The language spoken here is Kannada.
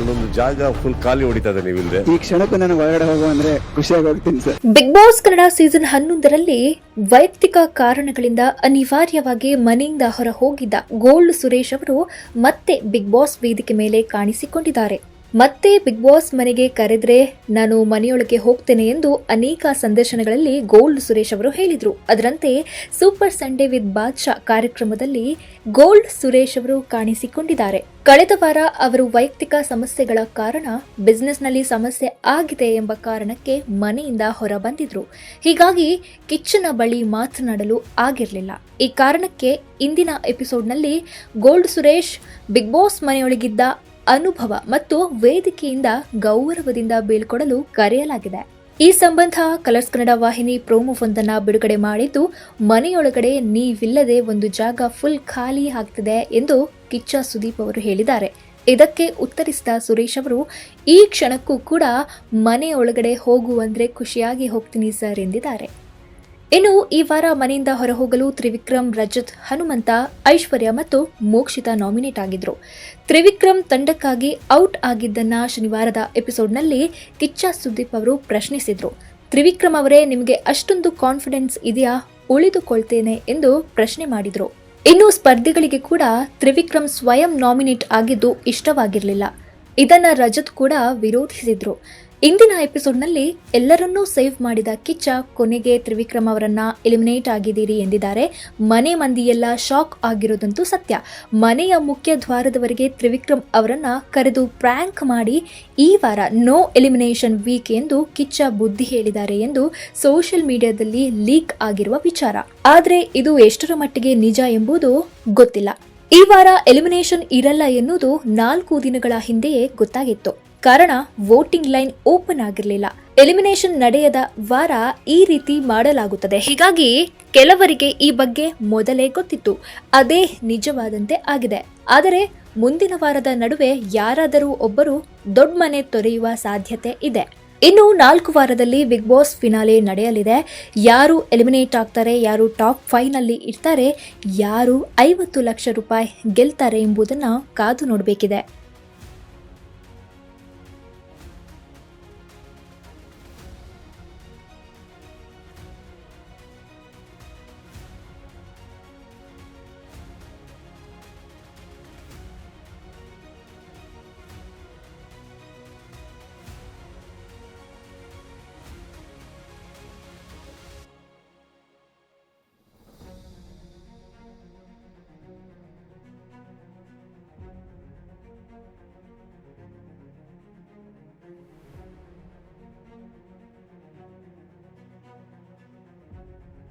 ಅಲ್ಲೊಂದು ಜಾಗ ಫುಲ್ ಖಾಲಿ ಹೊಡಿತಾ ಇದೆ ನೀವಿಲ್ಲದೆ ಈ ಕ್ಷಣಕ್ಕೂ ನನಗೆ ಒಳಗಡೆ ಹೋಗು ಅಂದ್ರೆ ಖುಷಿಯಾಗಿ ಹೋಗ್ತೀನಿ sir. Big boss Kannada season ಹನ್ನೊಂದರಲ್ಲಿ ವೈಯಕ್ತಿಕ ಕಾರಣಗಳಿಂದ ಅನಿವಾರ್ಯವಾಗಿ ಮನೆಯಿಂದ ಹೊರ ಹೋಗಿದ್ದ ಗೋಲ್ಡ್ ಸುರೇಶ್ ಅವರು ಮತ್ತೆ ಬಿಗ್ ಬಾಸ್ ವೇದಿಕೆ ಮೇಲೆ ಕಾಣಿಸಿಕೊಂಡಿದ್ದಾರೆ. ಮತ್ತೆ ಬಿಗ್ ಬಾಸ್ ಮನೆಗೆ ಕರೆದ್ರೆ ನಾನು ಮನೆಯೊಳಗೆ ಹೋಗ್ತೇನೆ ಎಂದು ಅನೇಕ ಸಂದರ್ಶನಗಳಲ್ಲಿ ಗೋಲ್ಡ್ ಸುರೇಶ್ ಅವರು ಹೇಳಿದ್ರು. ಅದರಂತೆ ಸೂಪರ್ ಸಂಡೇ ವಿತ್ ಬಾದ್ಶಾ ಕಾರ್ಯಕ್ರಮದಲ್ಲಿ ಗೋಲ್ಡ್ ಸುರೇಶ್ ಅವರು ಕಾಣಿಸಿಕೊಂಡಿದ್ದಾರೆ. ಕಳೆದ ವಾರ ಅವರು ವೈಯಕ್ತಿಕ ಸಮಸ್ಯೆಗಳ ಕಾರಣ ಬಿಸ್ನೆಸ್ನಲ್ಲಿ ಸಮಸ್ಯೆ ಆಗಿದೆ ಎಂಬ ಕಾರಣಕ್ಕೆ ಮನೆಯಿಂದ ಹೊರ ಬಂದಿದ್ರು ಹೀಗಾಗಿ ಕಿಚ್ಚನ ಬಳಿ ಮಾತನಾಡಲು ಆಗಿರಲಿಲ್ಲ. ಈ ಕಾರಣಕ್ಕೆ ಇಂದಿನ ಎಪಿಸೋಡ್ನಲ್ಲಿ ಗೋಲ್ಡ್ ಸುರೇಶ್ ಬಿಗ್ ಬಾಸ್ ಮನೆಯೊಳಗಿದ್ದ ಅನುಭವ ಮತ್ತು ವೇದಿಕೆಯಿಂದ ಗೌರವದಿಂದ ಬೀಳ್ಕೊಡಲು ಕರೆಯಲಾಗಿದೆ. ಈ ಸಂಬಂಧ ಕಲರ್ಸ್ ಕನ್ನಡ ವಾಹಿನಿ ಪ್ರೋಮೋವೊಂದನ್ನು ಬಿಡುಗಡೆ ಮಾಡಿದ್ದು, ಮನೆಯೊಳಗಡೆ ನೀವಿಲ್ಲದೆ ಒಂದು ಜಾಗ ಫುಲ್ ಖಾಲಿ ಆಗ್ತಿದೆ ಎಂದು ಕಿಚ್ಚ ಸುದೀಪ್ ಅವರು ಹೇಳಿದ್ದಾರೆ. ಇದಕ್ಕೆ ಉತ್ತರಿಸಿದ ಸುರೇಶ್ ಅವರು, ಈ ಕ್ಷಣಕ್ಕೂ ಕೂಡ ಮನೆಯೊಳಗಡೆ ಹೋಗುವಂದ್ರೆ ಖುಷಿಯಾಗಿ ಹೋಗ್ತೀನಿ ಸರ್ ಎಂದಿದ್ದಾರೆ. ಇನ್ನು ಈ ವಾರ ಮನೆಯಿಂದ ಹೊರಹೋಗಲು ತ್ರಿವಿಕ್ರಮ್, ರಜತ್, ಹನುಮಂತ, ಐಶ್ವರ್ಯ ಮತ್ತು ಮೋಕ್ಷಿತ ನಾಮಿನೇಟ್ ಆಗಿದ್ರು. ತ್ರಿವಿಕ್ರಮ್ ತಂಡಕ್ಕಾಗಿ ಔಟ್ ಆಗಿದ್ದನ್ನ ಶನಿವಾರದ ಎಪಿಸೋಡ್ನಲ್ಲಿ ಕಿಚ್ಚ ಸುದೀಪ್ ಅವರು ಪ್ರಶ್ನಿಸಿದ್ರು. ತ್ರಿವಿಕ್ರಮ್ ಅವರೇ, ನಿಮಗೆ ಅಷ್ಟೊಂದು ಕಾನ್ಫಿಡೆನ್ಸ್ ಇದೆಯಾ? ಉಳಿದುಕೊಳ್ತೇನೆ ಎಂದು ಪ್ರಶ್ನೆ ಮಾಡಿದ್ರು. ಇನ್ನು ಸ್ಪರ್ಧಿಗಳಿಗೆ ಕೂಡ ತ್ರಿವಿಕ್ರಮ್ ಸ್ವಯಂ ನಾಮಿನೇಟ್ ಆಗಿದ್ದು ಇಷ್ಟವಾಗಿರಲಿಲ್ಲ. ಇದನ್ನ ರಜತ್ ಕೂಡ ವಿರೋಧಿಸಿದ್ರು. ಇಂದಿನ ಎಪಿಸೋಡ್ನಲ್ಲಿ ಎಲ್ಲರನ್ನೂ ಸೇವ್ ಮಾಡಿದ ಕಿಚ್ಚ, ಕೊನೆಗೆ ತ್ರಿವಿಕ್ರಮ್ ಅವರನ್ನ ಎಲಿಮಿನೇಟ್ ಆಗಿದ್ದೀರಿ ಎಂದಿದ್ದಾರೆ. ಮನೆ ಮಂದಿಯೆಲ್ಲ ಶಾಕ್ ಆಗಿರೋದಂತೂ ಸತ್ಯ. ಮನೆಯ ಮುಖ್ಯ ದ್ವಾರದವರೆಗೆ ತ್ರಿವಿಕ್ರಮ್ ಅವರನ್ನ ಕರೆದು ಪ್ರ್ಯಾಂಕ್ ಮಾಡಿ ಈ ವಾರ ನೋ ಎಲಿಮಿನೇಷನ್ ವೀಕ್ ಎಂದು ಕಿಚ್ಚ ಬುದ್ಧಿ ಹೇಳಿದ್ದಾರೆ ಎಂದು ಸೋಷಿಯಲ್ ಮೀಡಿಯಾದಲ್ಲಿ ಲೀಕ್ ಆಗಿರುವ ವಿಚಾರ. ಆದರೆ ಇದು ಎಷ್ಟರ ಮಟ್ಟಿಗೆ ನಿಜ ಎಂಬುದು ಗೊತ್ತಿಲ್ಲ. ಈ ವಾರ ಎಲಿಮಿನೇಷನ್ ಇರಲ್ಲ ಎನ್ನುವುದು ನಾಲ್ಕು ದಿನಗಳ ಹಿಂದೆಯೇ ಗೊತ್ತಾಗಿತ್ತು. ಕಾರಣ ವೋಟಿಂಗ್ ಲೈನ್ ಓಪನ್ ಆಗಿರಲಿಲ್ಲ. ಎಲಿಮಿನೇಷನ್ ನಡೆಯದ ವಾರ ಈ ರೀತಿ ಮಾಡಲಾಗುತ್ತದೆ. ಹೀಗಾಗಿ ಕೆಲವರಿಗೆ ಈ ಬಗ್ಗೆ ಮೊದಲೇ ಗೊತ್ತಿತ್ತು. ಅದೇ ನಿಜವಾದಂತೆ ಆಗಿದೆ. ಆದರೆ ಮುಂದಿನ ವಾರದ ನಡುವೆ ಯಾರಾದರೂ ಒಬ್ಬರು ದೊಡ್ಡ ಮನೆ ತೊರೆಯುವ ಸಾಧ್ಯತೆ ಇದೆ. ಇನ್ನು ನಾಲ್ಕು ವಾರದಲ್ಲಿ ಬಿಗ್ ಬಾಸ್ ಫಿನಾಲೆ ನಡೆಯಲಿದೆ. ಯಾರು ಎಲಿಮಿನೇಟ್ ಆಗ್ತಾರೆ, ಯಾರು ಟಾಪ್ ಫೈವ್ನಲ್ಲಿ ಇರ್ತಾರೆ, ಯಾರು ಐವತ್ತು ಲಕ್ಷ ರೂಪಾಯಿ ಗೆಲ್ತಾರೆ ಎಂಬುದನ್ನು ಕಾದು ನೋಡಬೇಕಿದೆ.